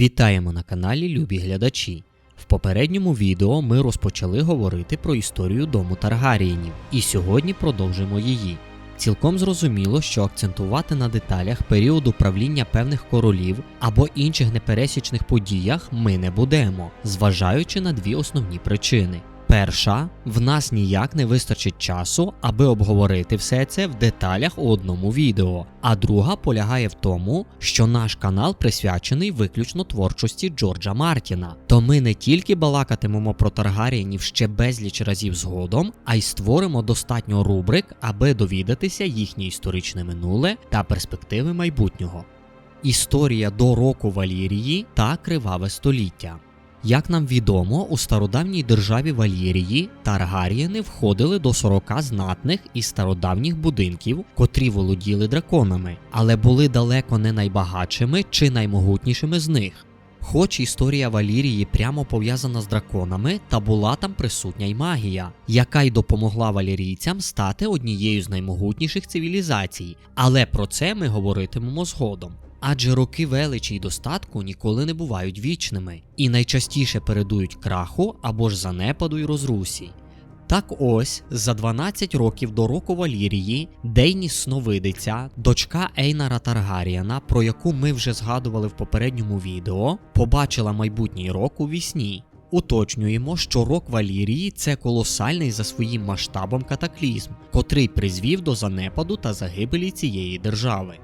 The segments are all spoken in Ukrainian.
Вітаємо на каналі Любі глядачі. В попередньому відео ми розпочали говорити про історію дому Таргарієнів, і сьогодні продовжимо її. Цілком зрозуміло, що акцентувати на деталях періоду правління певних королів або інших непересічних подіях ми не будемо, зважаючи на дві основні причини. Перша, в нас ніяк не вистачить часу, аби обговорити все це в деталях у одному відео. А друга полягає в тому, що наш канал присвячений виключно творчості Джорджа Мартіна. То ми не тільки балакатимемо про Таргарієнів ще безліч разів згодом, а й створимо достатньо рубрик, аби довідатися їхнє історичне минуле та перспективи майбутнього. Історія до року Валірії та Криваве століття. Як нам відомо, у стародавній державі Валірії Таргарієни входили до 40 знатних і стародавніх будинків, котрі володіли драконами, але були далеко не найбагатшими чи наймогутнішими з них. Хоч історія Валірії прямо пов'язана з драконами, та була там присутня й магія, яка й допомогла валірійцям стати однією з наймогутніших цивілізацій, але про це ми говоритимемо згодом. Адже роки величі й достатку ніколи не бувають вічними і найчастіше передують краху або ж занепаду й розрусі. Так ось, за 12 років до року Валірії, Дейніс Сновидиця, дочка Ейнара Таргаріана, про яку ми вже згадували в попередньому відео, побачила майбутній рок у вісні. Уточнюємо, що рок Валірії це колосальний за своїм масштабом катаклізм, котрий призвів до занепаду та загибелі цієї держави.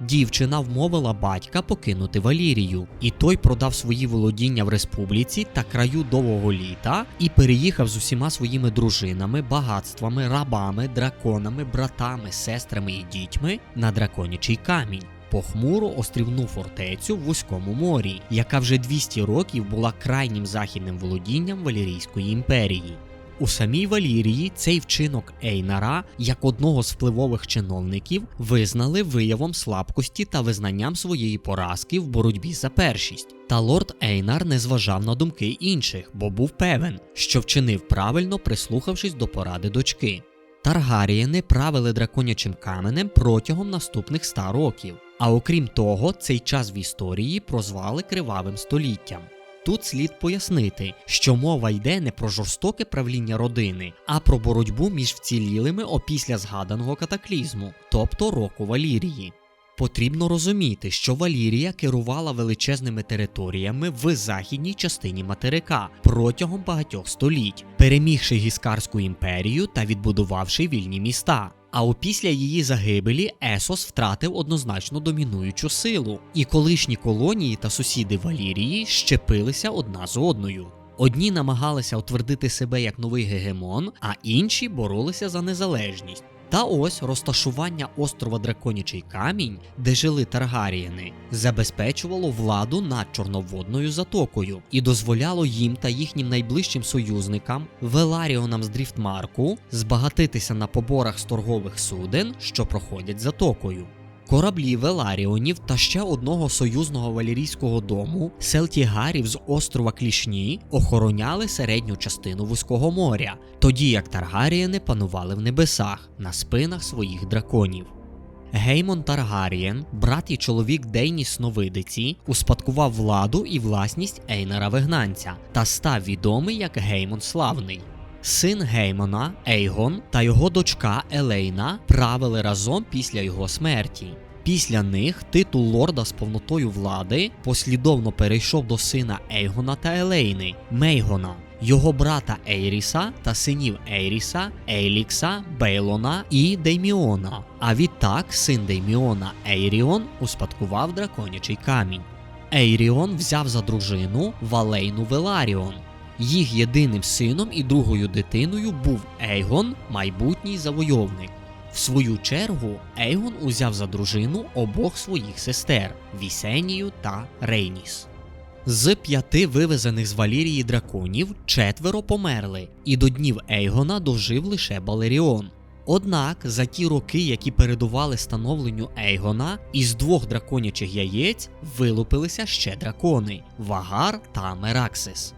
Дівчина вмовила батька покинути Валірію, і той продав свої володіння в республіці та краю довгого літа і переїхав з усіма своїми дружинами, багатствами, рабами, драконами, братами, сестрами і дітьми на драконячий камінь. Похмуру острівну фортецю в Вузькому морі, яка вже 200 років була крайнім західним володінням Валірійської імперії. У самій Валірії цей вчинок Ейнара, як одного з впливових чиновників, визнали виявом слабкості та визнанням своєї поразки в боротьбі за першість. Та лорд Ейнар не зважав на думки інших, бо був певен, що вчинив правильно, прислухавшись до поради дочки. Таргарієни правили драконячим каменем протягом наступних ста років. А окрім того, цей час в історії прозвали кривавим століттям. Тут слід пояснити, що мова йде не про жорстоке правління родини, а про боротьбу між вцілілими опісля згаданого катаклізму, тобто року Валірії. Потрібно розуміти, що Валірія керувала величезними територіями в західній частині материка протягом багатьох століть, перемігши Гіскарську імперію та відбудувавши вільні міста. А опісля її загибелі Есос втратив однозначно домінуючу силу, і колишні колонії та сусіди Валірії щепилися одна з одною. Одні намагалися утвердити себе як новий гегемон, а інші боролися за незалежність. Та ось розташування острова Драконячий камінь, де жили Таргарієни, забезпечувало владу над Чорноводною затокою і дозволяло їм та їхнім найближчим союзникам, Веларіонам з Дріфтмарку, збагатитися на поборах з торгових суден, що проходять затокою. Кораблі Веларіонів та ще одного союзного валірійського дому Селтігарів з острова Клішні охороняли середню частину Вузького моря, тоді як Таргарієни панували в небесах на спинах своїх драконів. Геймон Таргарієн, брат і чоловік Дейні Сновидиці, успадкував владу і власність Ейнара Вигнанця та став відомий як Геймон Славний. Син Геймона, Ейгон та його дочка Елейна правили разом після його смерті. Після них титул лорда з повнотою влади послідовно перейшов до сина Ейгона та Елейни Мейгона, його брата Ейріса та синів Ейріса, Ейлікса, Бейлона і Дейміона. А відтак син Дейміона Ейріон успадкував драконячий камінь. Ейріон взяв за дружину Валейну Веларіон. Їх єдиним сином і другою дитиною був Ейгон, майбутній завойовник. В свою чергу Ейгон узяв за дружину обох своїх сестер Вісенію та Рейніс. З п'яти вивезених з Валірії драконів четверо померли, і до днів Ейгона дожив лише Балеріон. Однак за ті роки, які передували становленню Ейгона, із двох драконячих яєць вилупилися ще дракони Вагар та Мераксис.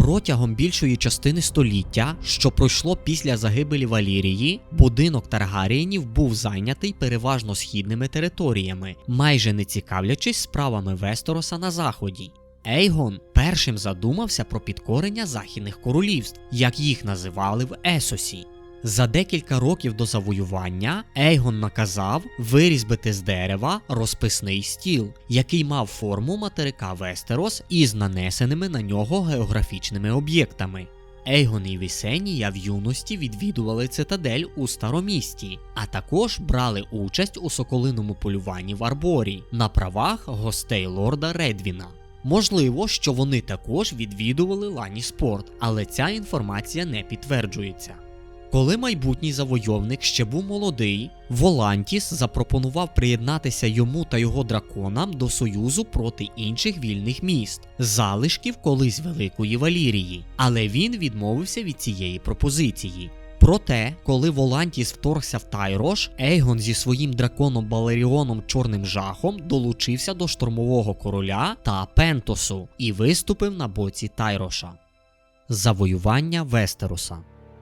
Протягом більшої частини століття, що пройшло після загибелі Валірії, будинок Таргарієнів був зайнятий переважно східними територіями, майже не цікавлячись справами Вестероса на заході. Ейгон першим задумався про підкорення західних королівств, як їх називали в Есосі. За декілька років до завоювання Ейгон наказав вирізбити з дерева розписний стіл, який мав форму материка Вестерос із нанесеними на нього географічними об'єктами. Ейгон і Вісенія в юності відвідували цитадель у старомісті, а також брали участь у соколиному полюванні в Арборі на правах гостей лорда Редвіна. Можливо, що вони також відвідували лані спорт, але ця інформація не підтверджується. Коли майбутній завойовник ще був молодий, Волантіс запропонував приєднатися йому та його драконам до союзу проти інших вільних міст, залишків колись Великої Валірії, але він відмовився від цієї пропозиції. Проте, коли Волантіс вторгся в Тайрош, Ейгон зі своїм драконом Балеріоном Чорним Жахом долучився до штурмового короля та Пентосу і виступив на боці Тайроша. Завоювання Вестероса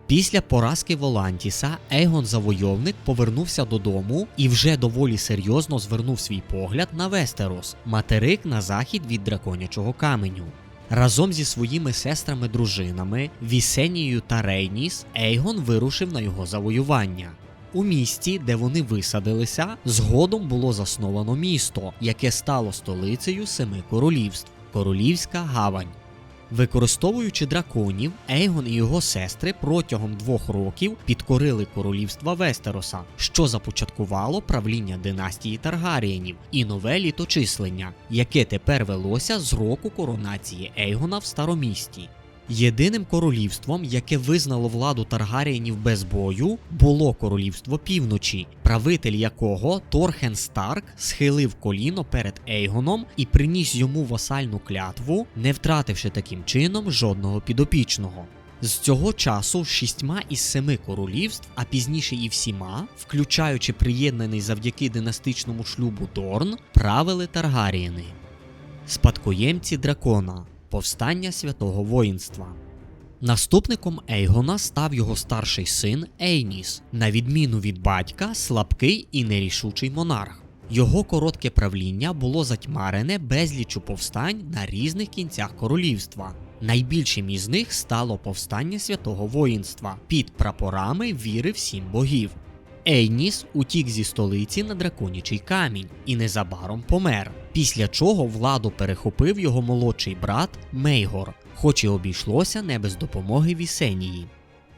Після поразки Волантіса Ейгон Завойовник повернувся додому і вже доволі серйозно звернув свій погляд на Вестерос, материк на захід від драконячого каменю. Разом зі своїми сестрами-дружинами Вісенією та Рейніс Ейгон вирушив на його завоювання. У місті, де вони висадилися, згодом було засновано місто, яке стало столицею семи королівств Королівська Гавань. Використовуючи драконів, Ейгон і його сестри протягом двох років підкорили королівства Вестероса, що започаткувало правління династії Таргарієнів і нове літочислення, яке тепер велося з року коронації Ейгона в старомісті. Єдиним королівством, яке визнало владу Таргарієнів без бою, було королівство півночі, правитель якого Торхен Старк схилив коліно перед Ейгоном і приніс йому васальну клятву, не втративши таким чином жодного підопічного. З цього часу шістьма із семи королівств, а пізніше і всіма, включаючи приєднаний завдяки династичному шлюбу Дорн, правили Таргарієни. Спадкоємці дракона. Повстання святого воїнства. Наступником Ейгона став його старший син Ейніс, на відміну від батька, слабкий і нерішучий монарх. Його коротке правління було затьмарене безлічу повстань на різних кінцях королівства. Найбільшим із них стало повстання святого воїнства під прапорами віри всім богів. Ейніс утік зі столиці на драконячий камінь і незабаром помер, після чого владу перехопив його молодший брат Мейгор, хоч і обійшлося не без допомоги Вісенії.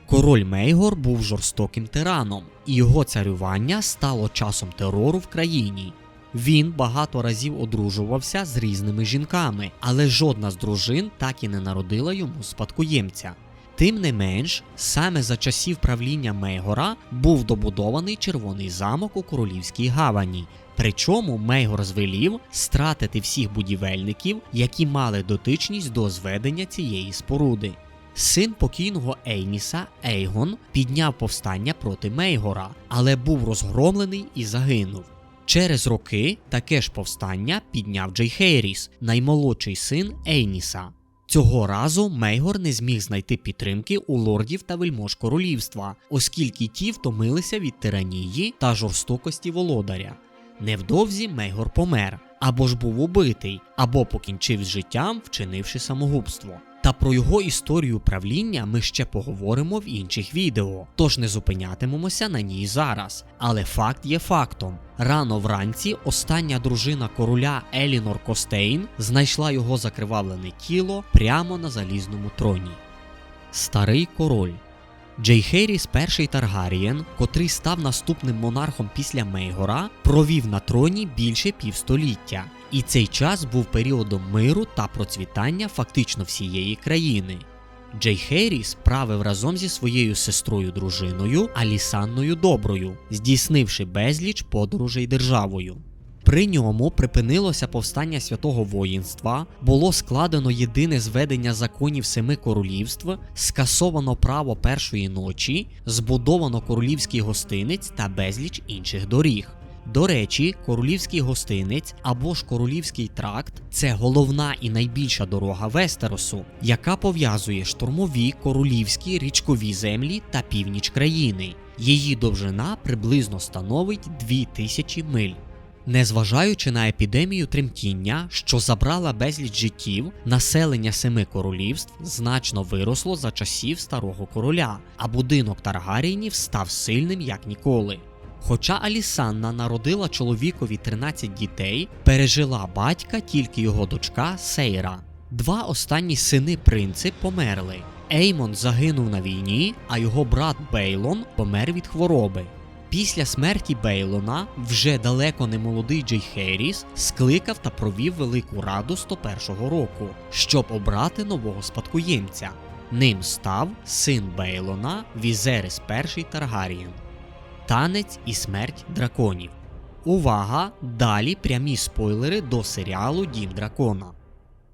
Король Мейгор був жорстоким тираном, і його царювання стало часом терору в країні. Він багато разів одружувався з різними жінками, але жодна з дружин так і не народила йому спадкоємця. Тим не менш, саме за часів правління Мейгора був добудований червоний замок у королівській гавані. Причому Мейгор звелів стратити всіх будівельників, які мали дотичність до зведення цієї споруди. Син покійного Ейніса Ейгон підняв повстання проти Мейгора, але був розгромлений і загинув. Через роки таке ж повстання підняв Джейхейріс, наймолодший син Ейніса. Цього разу Мейгор не зміг знайти підтримки у лордів та вельмож королівства, оскільки ті втомилися від тиранії та жорстокості володаря. Невдовзі Мейгор помер, або ж був убитий, або покінчив з життям, вчинивши самогубство. Та про його історію правління ми ще поговоримо в інших відео, тож не зупинятимемося на ній зараз. Але факт є фактом: рано вранці остання дружина короля Елінор Костейн знайшла його закривавлене тіло прямо на залізному троні. Старий король Джейхеріс перший Таргарієн, котрий став наступним монархом після Мейгора, провів на троні більше півстоліття, і цей час був періодом миру та процвітання фактично всієї країни. Джейхеріс правив разом зі своєю сестрою дружиною Алісанною Доброю, здійснивши безліч подорожей державою. При ньому припинилося повстання святого воїнства, було складено єдине зведення законів семи королівств, скасовано право першої ночі, збудовано королівський гостинець та безліч інших доріг. До речі, королівський гостинець або ж королівський тракт це головна і найбільша дорога Вестеросу, яка пов'язує штурмові королівські річкові землі та північ країни. Її довжина приблизно становить 2000 миль. Незважаючи на епідемію тремтіння, що забрала безліч життів, населення семи королівств значно виросло за часів старого короля, а будинок Таргаріїнів став сильним як ніколи. Хоча Алісанна народила чоловікові 13 дітей, пережила батька тільки його дочка Сейра. Два останні сини принци померли. Еймон загинув на війні, а його брат Бейлон помер від хвороби. Після смерті Бейлона вже далеко не молодий Джей Херіс скликав та провів велику раду 101-го року, щоб обрати нового спадкоємця. Ним став син Бейлона Візерис І Таргарієн. Танець і смерть драконів. Увага! Далі прямі спойлери до серіалу Дім Дракона.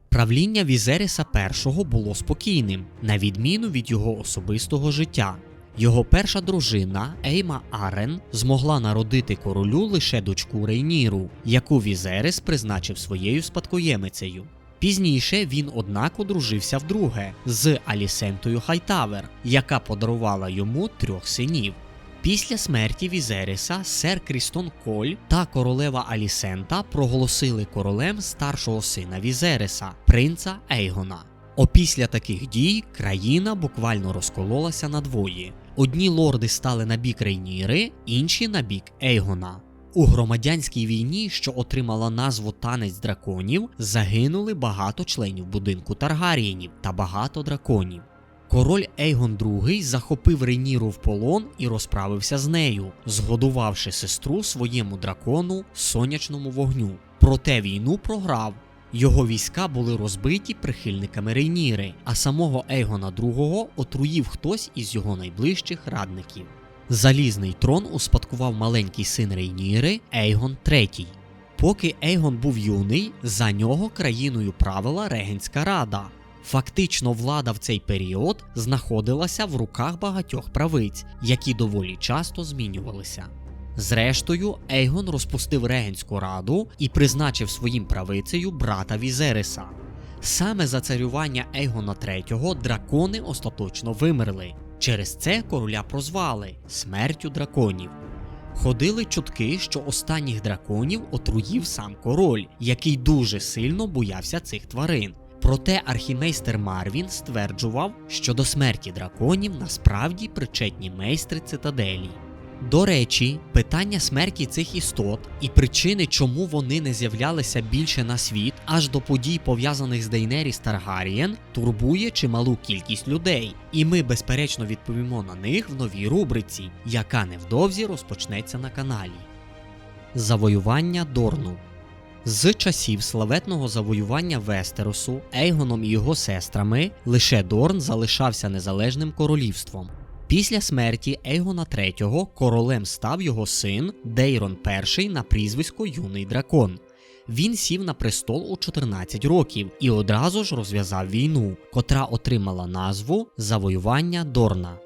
Правління Візериса І було спокійним, на відміну від його особистого життя. Його перша дружина Ейма Арен змогла народити королю лише дочку Рейніру, яку Візерис призначив своєю спадкоємицею. Пізніше він, однак, одружився вдруге з Алісентою Хайтавер, яка подарувала йому трьох синів. Після смерті Візериса сер Крістон Коль та королева Алісента проголосили королем старшого сина Візериса, принца Ейгона. Опісля таких дій країна буквально розкололася надвоє. Одні лорди стали на бік Рейніри, інші на бік Ейгона. У громадянській війні, що отримала назву Танець драконів, загинули багато членів будинку Таргарієнів та багато драконів. Король Ейгон II захопив Рейніру в полон і розправився з нею, згодувавши сестру своєму дракону сонячному вогню. Проте війну програв. Його війська були розбиті прихильниками Рейніри, а самого Ейгона II отруїв хтось із його найближчих радників. Залізний трон успадкував маленький син Рейніри Ейгон III. Поки Ейгон був юний, за нього країною правила Регенська рада. Фактично, влада в цей період знаходилася в руках багатьох правиць, які доволі часто змінювалися. Зрештою, Ейгон розпустив Регенську раду і призначив своїм правицею брата Візериса. Саме за царювання Ейгона III дракони остаточно вимерли. Через це короля прозвали смертю драконів. Ходили чутки, що останніх драконів отруїв сам король, який дуже сильно боявся цих тварин. Проте архімейстер Марвін стверджував, що до смерті драконів насправді причетні майстри цитаделі. До речі, питання смерті цих істот і причини, чому вони не з'являлися більше на світ, аж до подій, пов'язаних з Дейнеріс Таргарієн, турбує чималу кількість людей, і ми безперечно відповімо на них в новій рубриці, яка невдовзі розпочнеться на каналі. Завоювання Дорну з часів славетного завоювання Вестеросу Ейгоном і його сестрами лише Дорн залишався незалежним королівством. Після смерті Ейгона III королем став його син Дейрон І на прізвисько Юний Дракон. Він сів на престол у 14 років і одразу ж розв'язав війну, котра отримала назву Завоювання Дорна.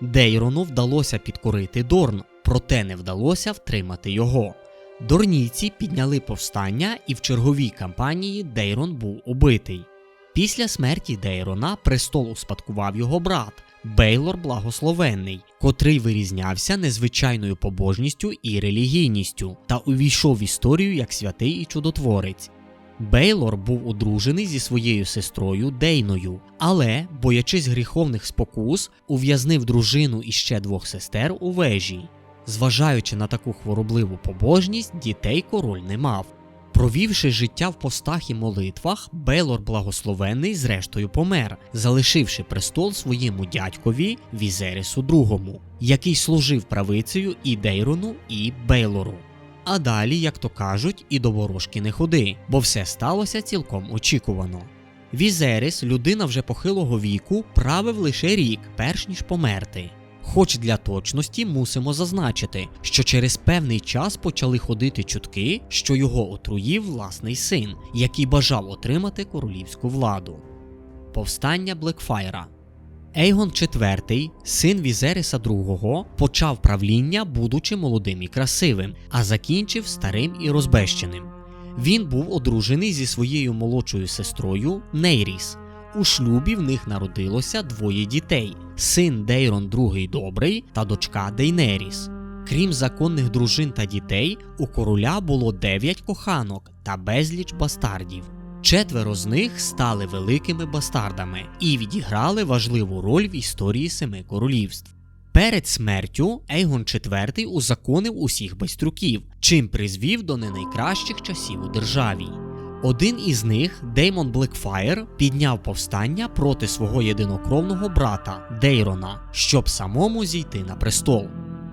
Дейрону вдалося підкорити Дорн, проте не вдалося втримати його. Дорнійці підняли повстання, і в черговій кампанії Дейрон був убитий. Після смерті Дейрона престол успадкував його брат Бейлор Благословенний, котрий вирізнявся незвичайною побожністю і релігійністю та увійшов в історію як святий і чудотворець. Бейлор був одружений зі своєю сестрою Дейною, але, боячись гріховних спокус, ув'язнив дружину і ще двох сестер у вежі. Зважаючи на таку хворобливу побожність, дітей король не мав. Провівши життя в постах і молитвах, Бейлор Благословенний зрештою помер, залишивши престол своєму дядькові Візерісу II, який служив правицею і Дейрону, і Бейлору. А далі, як то кажуть, і до ворожки не ходи, бо все сталося цілком очікувано. Візеріс, людина вже похилого віку, правив лише рік, перш ніж померти. Хоч для точності мусимо зазначити, що через певний час почали ходити чутки, що його отруїв власний син, який бажав отримати королівську владу. Повстання Блекфайра Ейгон IV, син Візериса II, почав правління, будучи молодим і красивим, а закінчив старим і розбещеним. Він був одружений зі своєю молодшою сестрою Нейріс. У шлюбі в них народилося двоє дітей: син Дейрон II Добрий та дочка Дейнеріс. Крім законних дружин та дітей, у короля було дев'ять коханок та безліч бастардів. Четверо з них стали великими бастардами і відіграли важливу роль в історії семи королівств. Перед смертю Ейгон IV узаконив усіх байструків, чим призвів до не найкращих часів у державі. Один із них, Деймон Блекфаєр, підняв повстання проти свого єдинокровного брата Дейрона, щоб самому зійти на престол.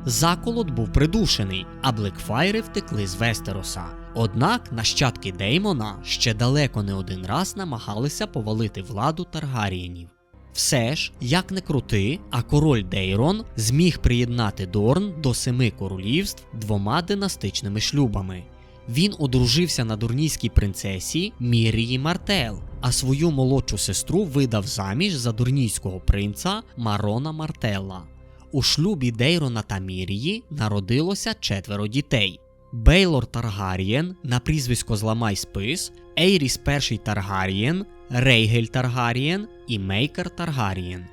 Заколот був придушений, а Блекфайри втекли з Вестероса. Однак нащадки Деймона ще далеко не один раз намагалися повалити владу Таргарієнів. Все ж, як не крути, а король Дейрон зміг приєднати Дорн до семи королівств двома династичними шлюбами. Він одружився на дурнійській принцесі Мірії Мартел, а свою молодшу сестру видав заміж за дурнійського принца Марона Мартелла. У шлюбі Дейрона та Мірії народилося четверо дітей: Бейлор Таргарієн на прізвисько Зламай Спис, Ейріс І Таргарієн, Рейгель Таргарієн і Мейкер Таргарієн.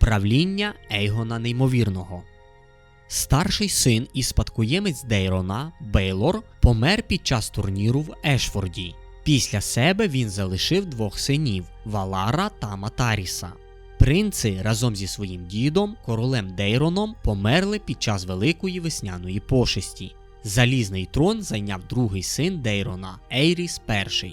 Правління Ейгона Неймовірного. Старший син і спадкоємець Дейрона Бейлор помер під час турніру в Ешфорді. Після себе він залишив двох синів Валара та Матаріса. Принци разом зі своїм дідом, королем Дейроном, померли під час Великої весняної пошесті. Залізний трон зайняв другий син Дейрона Ейріс І.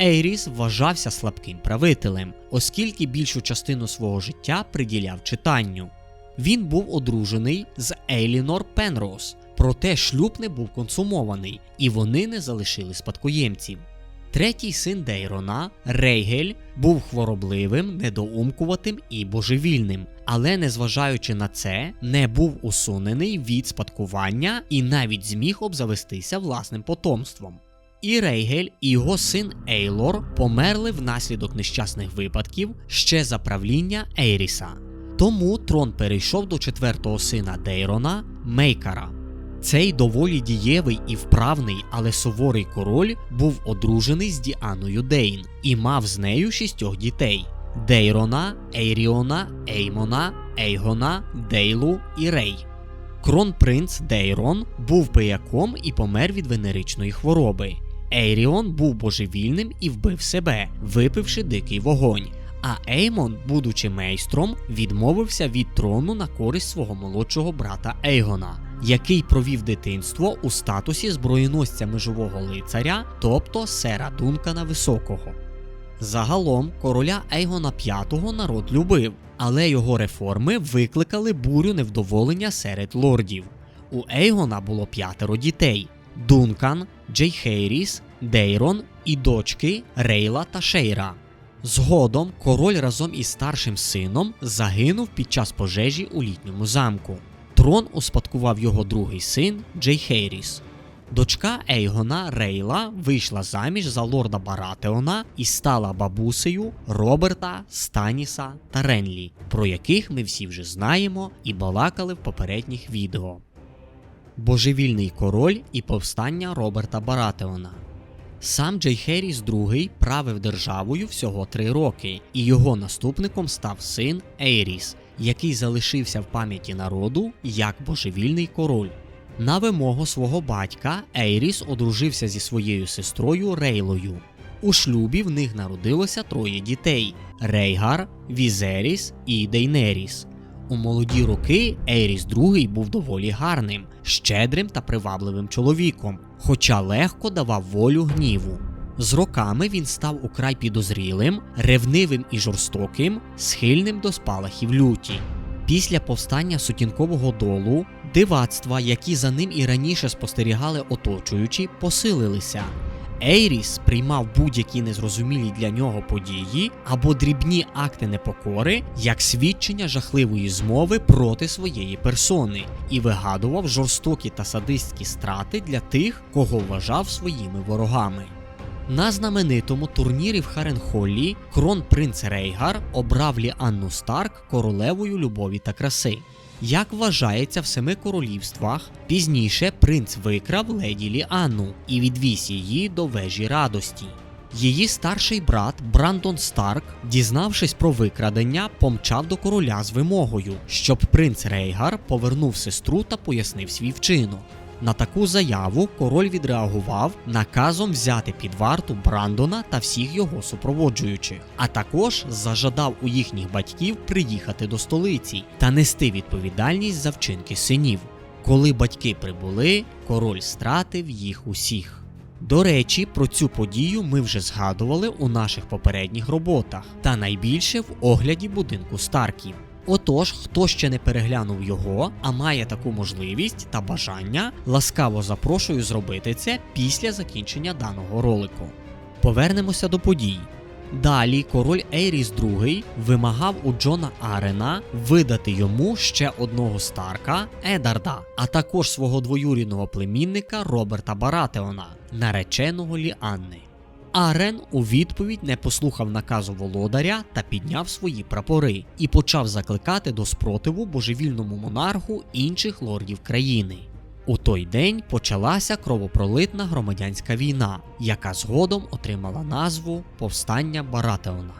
Ейріс вважався слабким правителем, оскільки більшу частину свого життя приділяв читанню. Він був одружений з Ейлінор Пенрос, проте шлюб не був консумований, і вони не залишили спадкоємців. Третій син Дейрона, Рейгель, був хворобливим, недоумкуватим і божевільним, але, незважаючи на це, не був усунений від спадкування і навіть зміг обзавестися власним потомством. І Рейгель, і його син Ейлор померли внаслідок нещасних випадків ще за правління Ейріса. Тому трон перейшов до четвертого сина Дейрона Мейкара. Цей доволі дієвий і вправний, але суворий король був одружений з Діаною Дейн і мав з нею шістьох дітей: Дейрона, Ейріона, Еймона, Ейгона, Дейлу і Рей. Кронпринц Дейрон був пияком і помер від венеричної хвороби. Ейріон був божевільним і вбив себе, випивши дикий вогонь. А Еймон, будучи мейстром, відмовився від трону на користь свого молодшого брата Ейгона, який провів дитинство у статусі зброєносця межового лицаря, тобто сера Дункана Високого. Загалом короля Ейгона V народ любив, але його реформи викликали бурю невдоволення серед лордів. У Ейгона було п'ятеро дітей: Дункан, Джей Хейріс, Дейрон і дочки Рейла та Шейра. Згодом король разом із старшим сином загинув під час пожежі у літньому замку. Трон успадкував його другий син Джей Хейріс. Дочка Ейгона Рейла вийшла заміж за лорда Баратеона і стала бабусею Роберта, Станіса та Ренлі, про яких ми всі вже знаємо і балакали в попередніх відео. Божевільний король і повстання Роберта Баратеона. Сам Джей Херіс II правив державою всього три роки, і його наступником став син Ейріс, який залишився в пам'яті народу як божевільний король. На вимогу свого батька Ейріс одружився зі своєю сестрою Рейлою. У шлюбі в них народилося троє дітей: Рейгар, Візеріс і Дейнеріс. У молоді роки Ейріс II був доволі гарним, щедрим та привабливим чоловіком, хоча легко давав волю гніву. З роками він став украй підозрілим, ревнивим і жорстоким, схильним до спалахів люті. Після повстання сутінкового долу дивацтва, які за ним і раніше спостерігали оточуючі, посилилися. Ейріс приймав будь-які незрозумілі для нього події або дрібні акти непокори як свідчення жахливої змови проти своєї персони і вигадував жорстокі та садистські страти для тих, кого вважав своїми ворогами. На знаменитому турнірі в Харенхоллі кронпринц Рейгар обрав Ліанну Старк королевою любові та краси. Як вважається в семи королівствах, пізніше принц викрав леді Ліанну і відвіз її до вежі радості. Її старший брат Брандон Старк, дізнавшись про викрадення, помчав до короля з вимогою, щоб принц Рейгар повернув сестру та пояснив свій вчинок. На таку заяву король відреагував наказом взяти під варту Брандона та всіх його супроводжуючих, а також зажадав у їхніх батьків приїхати до столиці та нести відповідальність за вчинки синів. Коли батьки прибули, король стратив їх усіх. До речі, про цю подію ми вже згадували у наших попередніх роботах, та найбільше в огляді будинку Старків. Отож, хто ще не переглянув його, а має таку можливість та бажання, ласкаво запрошую зробити це після закінчення даного ролику. Повернемося до подій. Далі король Ейріс II вимагав у Джона Арена видати йому ще одного Старка Едарда, а також свого двоюрідного племінника Роберта Баратеона, нареченого Ліанни. Арен у відповідь не послухав наказу володаря та підняв свої прапори і почав закликати до спротиву божевільному монарху інших лордів країни. У той день почалася кровопролитна громадянська війна, яка згодом отримала назву Повстання Баратеона.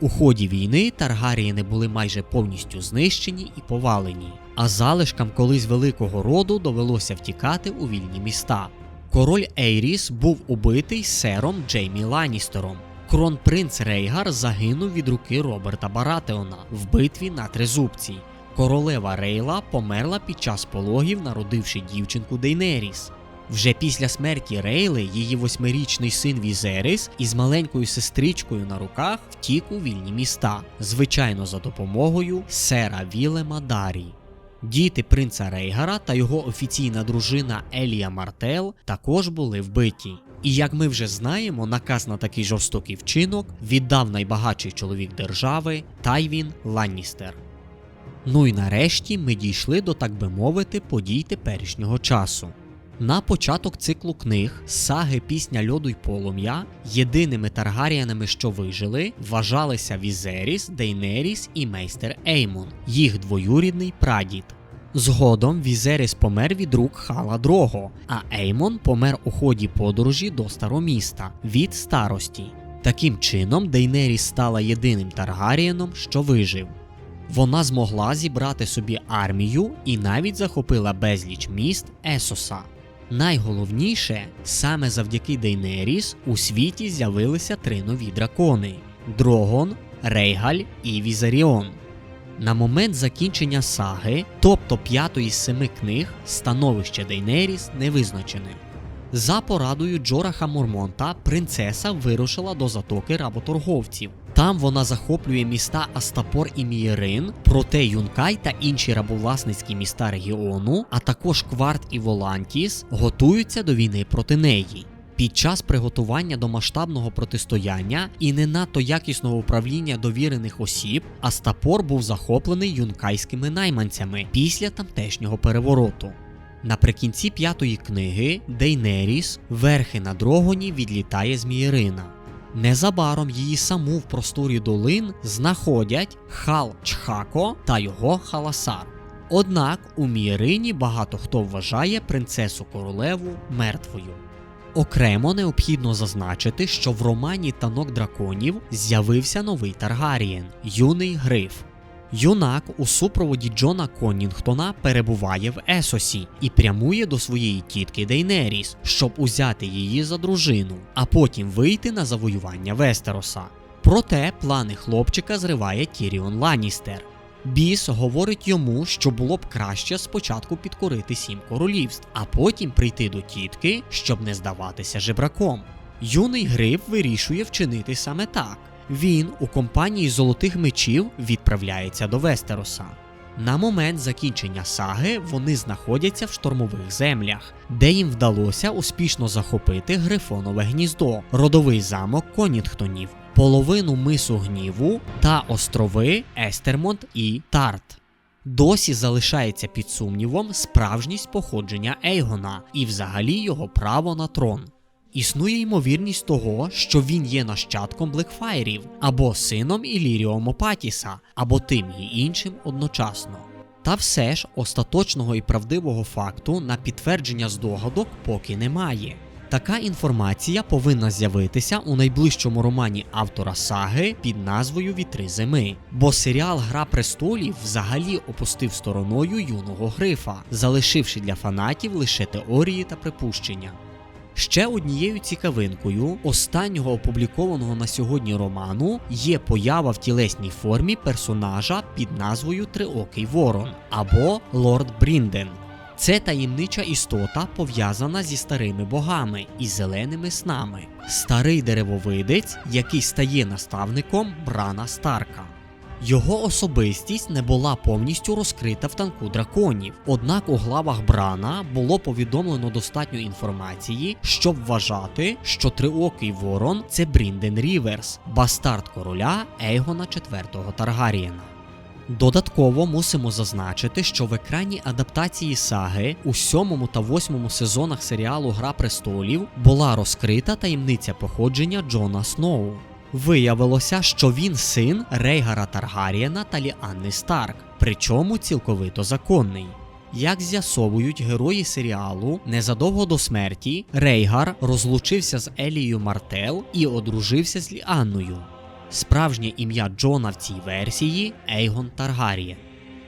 У ході війни Таргарієни були майже повністю знищені і повалені, а залишкам колись великого роду довелося втікати у вільні міста. Король Ейріс був убитий сером Джеймі Ланністером. Кронпринц Рейгар загинув від руки Роберта Баратеона в битві на Тризубці. Королева Рейла померла під час пологів, народивши дівчинку Дейнеріс. Вже після смерті Рейли її восьмирічний син Візерис із маленькою сестричкою на руках втік у вільні міста, звичайно за допомогою сера Вілема Дарі. Діти принца Рейгара та його офіційна дружина Елія Мартел також були вбиті. І як ми вже знаємо, наказ на такий жорстокий вчинок віддав найбагатший чоловік держави Тайвін Ланністер. Ну і нарешті ми дійшли до, так би мовити, подій теперішнього часу. На початок циклу книг саги Пісня льоду й полум'я єдиними таргаріянами, що вижили, вважалися Візеріс, Дейнеріс і майстер Еймон, їх двоюрідний прадід. Згодом Візеріс помер від рук Хала Дрого, а Еймон помер у ході подорожі до староміста від старості. Таким чином, Дейнеріс стала єдиним Таргарієном, що вижив. Вона змогла зібрати собі армію і навіть захопила безліч міст Есоса. Найголовніше, саме завдяки Дейнеріс у світі з'явилися три нові дракони: Дрогон, Рейгаль і Візаріон. На момент закінчення саги, тобто п'ятої з семи книг, становище Дейнеріс не визначене. За порадою Джораха Мормонта принцеса вирушила до затоки работорговців. Там вона захоплює міста Астапор і Мієрин, проте Юнкай та інші рабовласницькі міста регіону, а також Кварт і Волантіс готуються до війни проти неї. Під час приготування до масштабного протистояння і не надто якісного управління довірених осіб, Астапор був захоплений юнкайськими найманцями після тамтешнього перевороту. Наприкінці п'ятої книги Дейнеріс, верхи на дрогоні, відлітає з Мієрина. Незабаром її саму в просторі долин знаходять Хал Чхако та його Халасар. Однак у Мієрині багато хто вважає принцесу королеву мертвою. Окремо необхідно зазначити, що в романі Танок драконів з'явився новий Таргарієн юний Гриф. Юнак у супроводі Джона Коннінгтона перебуває в Есосі і прямує до своєї тітки Дейнеріс, щоб узяти її за дружину, а потім вийти на завоювання Вестероса. Проте плани хлопчика зриває Тіріон Ланністер. Біс говорить йому, що було б краще спочатку підкорити сім королівств, а потім прийти до тітки, щоб не здаватися жебраком. Юний Гриф вирішує вчинити саме так. Він у компанії золотих мечів відправляється до Вестероса. На момент закінчення саги вони знаходяться в штормових землях, де їм вдалося успішно захопити Грифонове гніздо, родовий замок Конінгтонів, половину мису гніву та острови Естермонт і Тарт. Досі залишається під сумнівом справжність походження Ейгона і взагалі його право на трон. Існує ймовірність того, що він є нащадком Блекфайрів, або сином Іліріо Мопатіса, або тим і іншим одночасно. Та все ж остаточного і правдивого факту на підтвердження здогадок поки немає. Така інформація повинна з'явитися у найближчому романі автора саги під назвою Вітри зими, бо серіал Гра престолів взагалі опустив стороною юного грифа, залишивши для фанатів лише теорії та припущення. Ще однією цікавинкою останнього опублікованого на сьогодні роману є поява в тілесній формі персонажа під назвою Триокий Ворон або Лорд Брінден. Це таємнича істота пов'язана зі старими богами і зеленими снами. Старий деревовидець, який стає наставником Брана Старка. Його особистість не була повністю розкрита в танку драконів, однак у главах Брана було повідомлено достатньо інформації, щоб вважати, що триокий ворон це Брінден Ріверс, бастард короля Ейгона IV Таргарієна. Додатково мусимо зазначити, що в екрані адаптації саги у сьомому та восьмому сезонах серіалу Гра престолів була розкрита таємниця походження Джона Сноу. Виявилося, що він син Рейгара Таргарієна та Ліанни Старк, причому цілковито законний. Як з'ясовують герої серіалу, незадовго до смерті Рейгар розлучився з Елією Мартел і одружився з Ліанною. Справжнє ім'я Джона в цій версії Ейгон Таргарієн.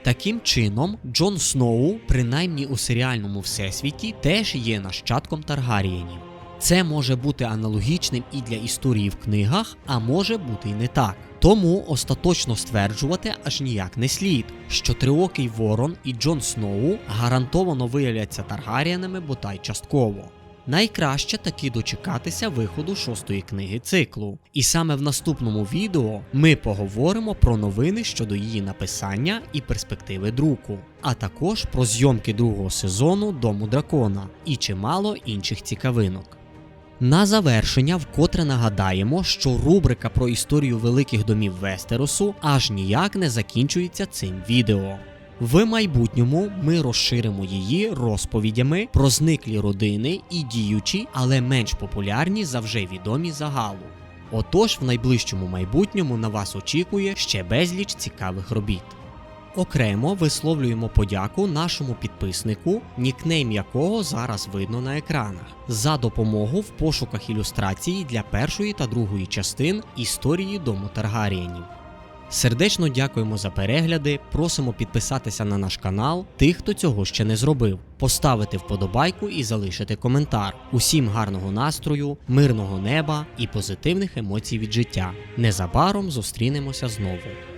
Таким чином, Джон Сноу, принаймні у серіальному всесвіті, теж є нащадком Таргарієнів. Це може бути аналогічним і для історії в книгах, а може бути й не так. Тому остаточно стверджувати аж ніяк не слід, що Триокий Ворон і Джон Сноу гарантовано виявляться Таргаріянами бодай частково. Найкраще таки дочекатися виходу шостої книги циклу. І саме в наступному відео ми поговоримо про новини щодо її написання і перспективи друку, а також про зйомки другого сезону Дому дракона і чимало інших цікавинок. На завершення вкотре нагадаємо, що рубрика про історію великих домів Вестеросу аж ніяк не закінчується цим відео. В майбутньому ми розширимо її розповідями про зниклі родини і діючі, але менш популярні за вже відомі загалу. Отож, в найближчому майбутньому на вас очікує ще безліч цікавих робіт. Окремо висловлюємо подяку нашому підписнику, нікнейм якого зараз видно на екранах, за допомогу в пошуках ілюстрації для першої та другої частин історії дому Таргарієнів. Сердечно дякуємо за перегляди, просимо підписатися на наш канал, тих, хто цього ще не зробив, поставити вподобайку і залишити коментар. Усім гарного настрою, мирного неба і позитивних емоцій від життя. Незабаром зустрінемося знову.